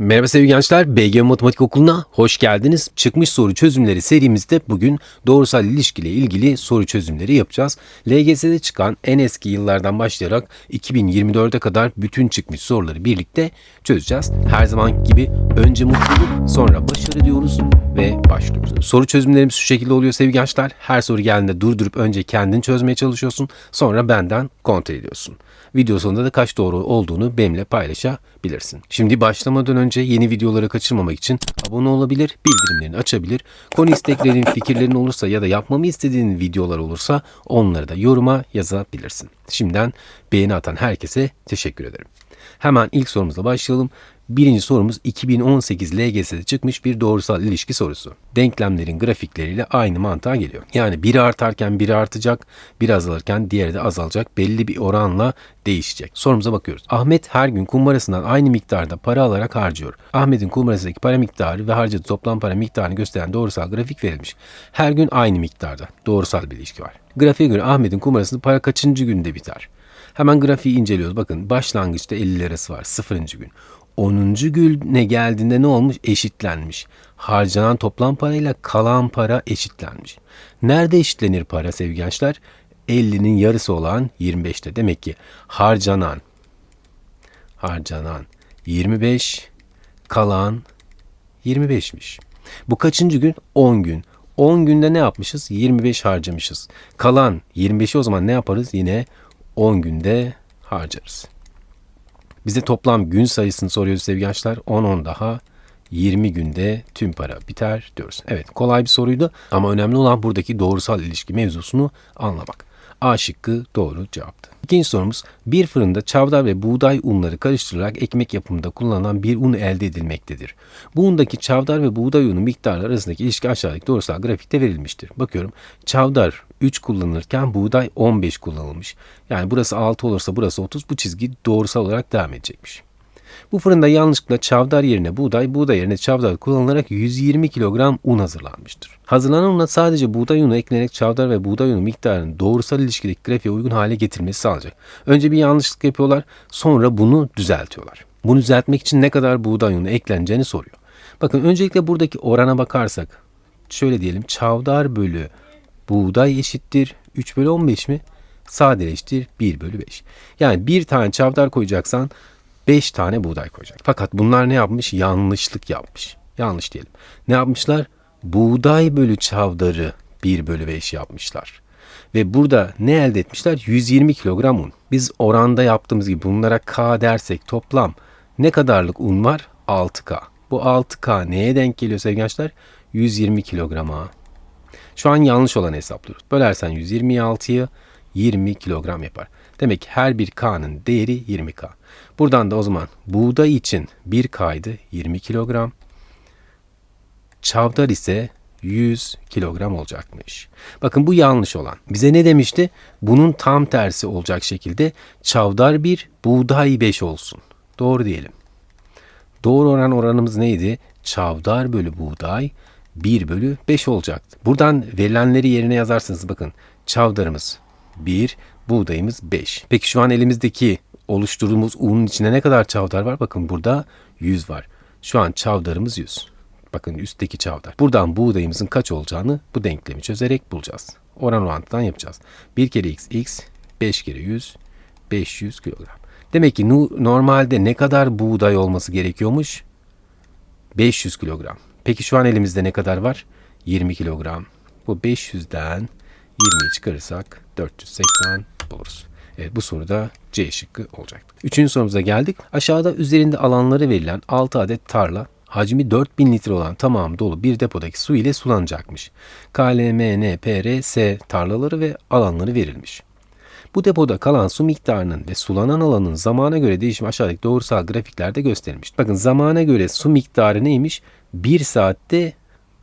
Merhaba sevgili gençler, BG Matematik Okulu'na hoş geldiniz. Çıkmış soru çözümleri serimizde bugün doğrusal ilişkiyle ilgili soru çözümleri yapacağız. LGS'de çıkan en eski yıllardan başlayarak 2024'e kadar bütün çıkmış soruları birlikte çözeceğiz. Her zaman gibi önce mutluluk, sonra başarı diyoruz ve başlıyoruz. Soru çözümlerimiz şu şekilde oluyor sevgili gençler. Her soru geldiğinde durdurup önce kendin çözmeye çalışıyorsun, sonra benden kontrol ediyorsun. Video sonunda da kaç doğru olduğunu benimle paylaşabilirsin. Şimdi başlamadan önce yeni videoları kaçırmamak için abone olabilir, bildirimlerini açabilir. Konu isteklerin, fikirlerin olursa ya da yapmamı istediğin videolar olursa onları da yoruma yazabilirsin. Şimdiden beğeni atan herkese teşekkür ederim. Hemen ilk sorumuzla başlayalım. Birinci sorumuz 2018 LGS'de çıkmış bir doğrusal ilişki sorusu. Denklemlerin grafikleriyle aynı mantığa geliyor. Yani biri artarken biri artacak, biri azalırken diğeri de azalacak. Belli bir oranla değişecek. Sorumuza bakıyoruz. Ahmet her gün kumbarasından aynı miktarda para alarak harcıyor. Ahmet'in kumbarasındaki para miktarı ve harcadığı toplam para miktarını gösteren doğrusal grafik verilmiş. Her gün aynı miktarda. Doğrusal bir ilişki var. Grafiğe göre Ahmet'in kumbarasında para kaçıncı günde biter? Hemen grafiği inceliyoruz. Bakın başlangıçta 50 lirası var. Sıfırıncı gün. 10. güne geldiğinde ne olmuş? Eşitlenmiş. Harcanan toplam parayla kalan para eşitlenmiş. Nerede eşitlenir para sevgili gençler? 50'nin yarısı olan 25'te. Demek ki harcanan harcanan 25 kalan 25'miş. Bu kaçıncı gün? 10 gün. 10 günde ne yapmışız? 25 harcamışız. Kalan 25'i o zaman ne yaparız? Yine 10 günde harcarız. Bize toplam gün sayısını soruyoruz sevgili gençler. 10 10 daha 20 günde tüm para biter diyoruz. Evet kolay bir soruydu ama önemli olan buradaki doğrusal ilişki mevzusunu anlamak. A şıkkı doğru cevaptı. İkinci sorumuz bir fırında çavdar ve buğday unları karıştırılarak ekmek yapımında kullanılan bir un elde edilmektedir. Bu undaki çavdar ve buğday unu miktarları arasındaki ilişki aşağıdaki doğrusal grafikte verilmiştir. Bakıyorum çavdar 3 kullanılırken buğday 15 kullanılmış. Yani burası 6 olursa burası 30 bu çizgi doğrusal olarak devam edecekmiş. Bu fırında yanlışlıkla çavdar yerine buğday, buğday yerine çavdar kullanılarak 120 kilogram un hazırlanmıştır. Hazırlanan una sadece buğday unu eklenerek çavdar ve buğday unu miktarının doğrusal ilişkideki grafiğe uygun hale getirmesi sağlayacak. Önce bir yanlışlık yapıyorlar, sonra bunu düzeltiyorlar. Bunu düzeltmek için ne kadar buğday unu ekleneceğini soruyor. Bakın öncelikle buradaki orana bakarsak, şöyle diyelim çavdar bölü buğday eşittir 3 bölü 15 mi? Sadeleştir 1 bölü 5. Yani bir tane çavdar koyacaksan 5 tane buğday koyacak. Fakat bunlar ne yapmış? Yanlışlık yapmış. Yanlış diyelim. Ne yapmışlar? Buğday bölü çavdarı 1 bölü 5 yapmışlar. Ve burada ne elde etmişler? 120 kilogram un. Biz oranda yaptığımız gibi bunlara K dersek toplam ne kadarlık un var? 6K. Bu 6K neye denk geliyor sevgili gençler? 120 kilograma. Şu an yanlış olan hesaplıyoruz. Bölersen 126'yı 20 kilogram yapar. Demek ki her bir K'nın değeri 20K. Buradan da o zaman buğday için 1 K'ydı 20 kilogram. Çavdar ise 100 kilogram olacakmış. Bakın bu yanlış olan. Bize ne demişti? Bunun tam tersi olacak şekilde çavdar 1, buğday 5 olsun. Doğru diyelim. Doğru oran oranımız neydi? Çavdar bölü buğday 1 bölü 5 olacaktı. Buradan verilenleri yerine yazarsınız. Bakın çavdarımız 1, buğdayımız 5. Peki şu an elimizdeki oluşturduğumuz unun içinde ne kadar çavdar var? Bakın burada 100 var. Şu an çavdarımız 100. Bakın üstteki çavdar. Buradan buğdayımızın kaç olacağını bu denklemi çözerek bulacağız. Oran orantıdan yapacağız. 1 kere x x, 5 kere 100, 500 kilogram. Demek ki normalde ne kadar buğday olması gerekiyormuş? 500 kilogram. Peki şu an elimizde ne kadar var? 20 kilogram. Bu 500'den 20'yi çıkarırsak 480 buluruz. Evet, bu soruda C şıkkı olacaktı. Üçüncü sorumuza geldik. Aşağıda üzerinde alanları verilen 6 adet tarla hacmi 4000 litre olan tamamı dolu bir depodaki su ile sulanacakmış. KLM, N, P, R, S tarlaları ve alanları verilmiş. Bu depoda kalan su miktarının ve sulanan alanın zamana göre değişimi aşağıdaki doğrusal grafiklerde gösterilmiş. Bakın zamana göre su miktarı neymiş? 1 saatte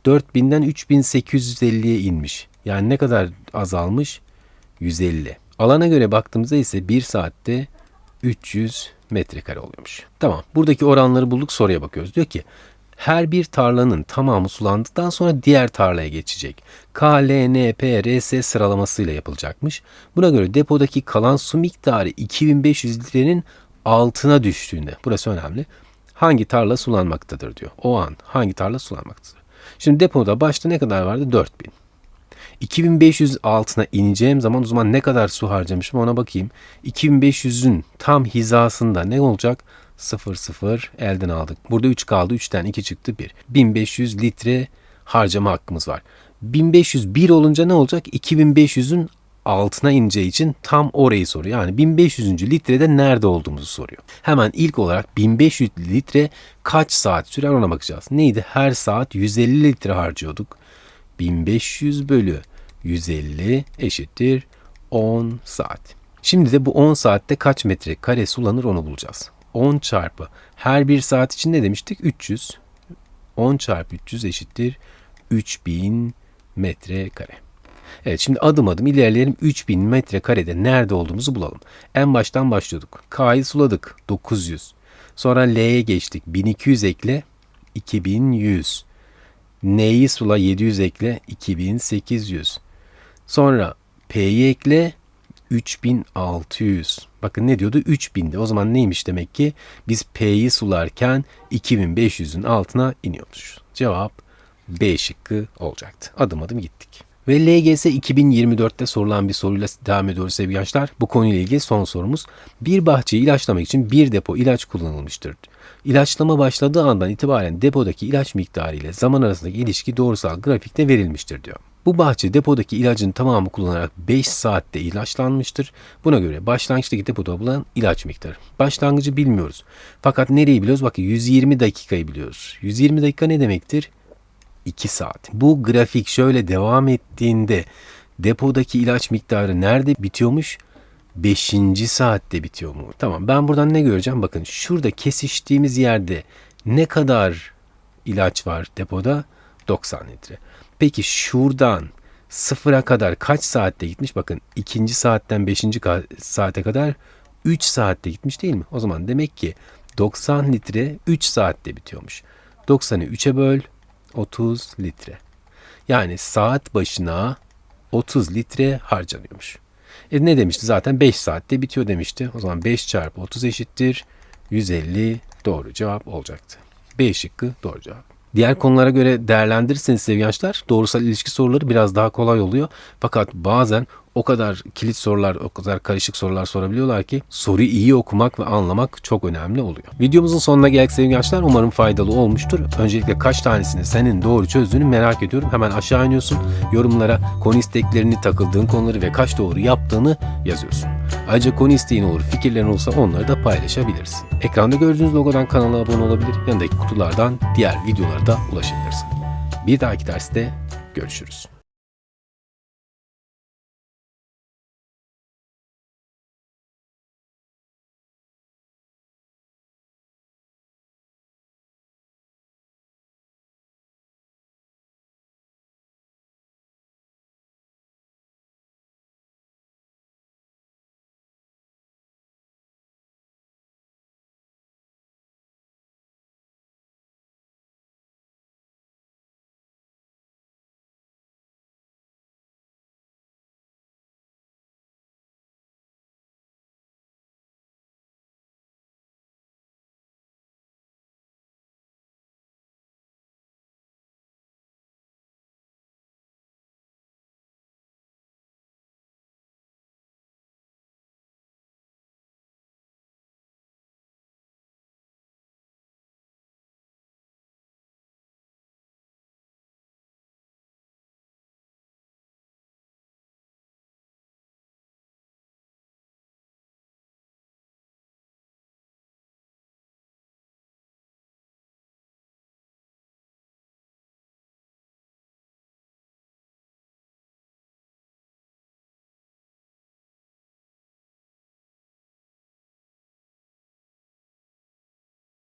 4000'den 3850'ye inmiş. Yani ne kadar azalmış? 150. Alana göre baktığımızda ise 1 saatte 300 metrekare oluyormuş. Tamam buradaki oranları bulduk soruya bakıyoruz. Diyor ki her bir tarlanın tamamı sulandıktan sonra diğer tarlaya geçecek. K, L, N, P, R, S sıralamasıyla yapılacakmış. Buna göre depodaki kalan su miktarı 2500 litrenin altına düştüğünde, burası önemli. Hangi tarla sulanmaktadır diyor. O an hangi tarla sulanmaktadır. Şimdi depoda başta ne kadar vardı? 4000. 2500 altına ineceğim zaman o zaman ne kadar su harcamışım ona bakayım. 2500'ün tam hizasında ne olacak? 0 0 elden aldık. Burada 3 kaldı. 3'ten 2 çıktı 1. 1500 litre harcama hakkımız var. 1501 olunca ne olacak? 2500'ün altına ineceği için tam orayı soruyor. Yani 1500. litrede nerede olduğumuzu soruyor. Hemen ilk olarak 1500 litre kaç saat sürer ona bakacağız. Neydi? Her saat 150 litre harcıyorduk. 1500 bölü 150 eşittir 10 saat. Şimdi de bu 10 saatte kaç metre kare sulanır onu bulacağız. 10 çarpı her bir saat için ne demiştik? 300. 10 çarpı 300 eşittir 3000 metre kare. Evet şimdi adım adım ilerleyelim. 3000 metre karede nerede olduğumuzu bulalım. En baştan başlıyorduk. K'yı suladık 900. Sonra L'ye geçtik. 1200 ekle 2100. N'yi sula 700 ekle 2800. Sonra P'yi ekle 3600. Bakın ne diyordu? 3000'de. O zaman neymiş demek ki? Biz P'yi sularken 2500'ün altına iniyormuş. Cevap B şıkkı olacaktı. Adım adım gittik. Ve LGS 2024'te sorulan bir soruyla devam ediyoruz sevgili gençler. Bu konuyla ilgili son sorumuz. Bir bahçeyi ilaçlamak için bir depo ilaç kullanılmıştır. İlaçlama başladığı andan itibaren depodaki ilaç miktarı ile zaman arasındaki ilişki doğrusal grafikte verilmiştir diyor. Bu bahçe depodaki ilacın tamamı kullanarak 5 saatte ilaçlanmıştır. Buna göre başlangıçtaki depoda bulunan ilaç miktarı. Başlangıcı bilmiyoruz. Fakat nereyi biliyoruz? Bakın 120 dakikayı biliyoruz. 120 dakika ne demektir? 2 saat. Bu grafik şöyle devam ettiğinde depodaki ilaç miktarı nerede bitiyormuş? 5. saatte bitiyor mu? Tamam ben buradan ne göreceğim? Bakın şurada kesiştiğimiz yerde ne kadar ilaç var depoda? 90 litre. Peki şuradan sıfıra kadar kaç saatte gitmiş? Bakın ikinci saatten 5. saate kadar 3 saatte gitmiş değil mi? O zaman demek ki 90 litre 3 saatte bitiyormuş. 90'ı 3'e böl 30 litre. Yani saat başına 30 litre harcanıyormuş. E ne demişti zaten 5 saatte bitiyor demişti. O zaman 5 çarpı 30 eşittir 150 doğru cevap olacaktı. B şıkkı doğru cevap. Diğer konulara göre değerlendirirseniz sevgili gençler doğrusal ilişki soruları biraz daha kolay oluyor. Fakat bazen o kadar kilit sorular, o kadar karışık sorular sorabiliyorlar ki soruyu iyi okumak ve anlamak çok önemli oluyor. Videomuzun sonuna geldik sevgili gençler. Umarım faydalı olmuştur. Öncelikle kaç tanesini senin doğru çözdüğünü merak ediyorum. Hemen aşağı iniyorsun. Yorumlara konu isteklerini, takıldığın konuları ve kaç doğru yaptığını yazıyorsun. Ayrıca konu isteğin olur, fikirlerin olsa onları da paylaşabilirsin. Ekranda gördüğünüz logodan kanala abone olabilir. Yanındaki kutulardan diğer videolara da ulaşabilirsin. Bir dahaki derste görüşürüz.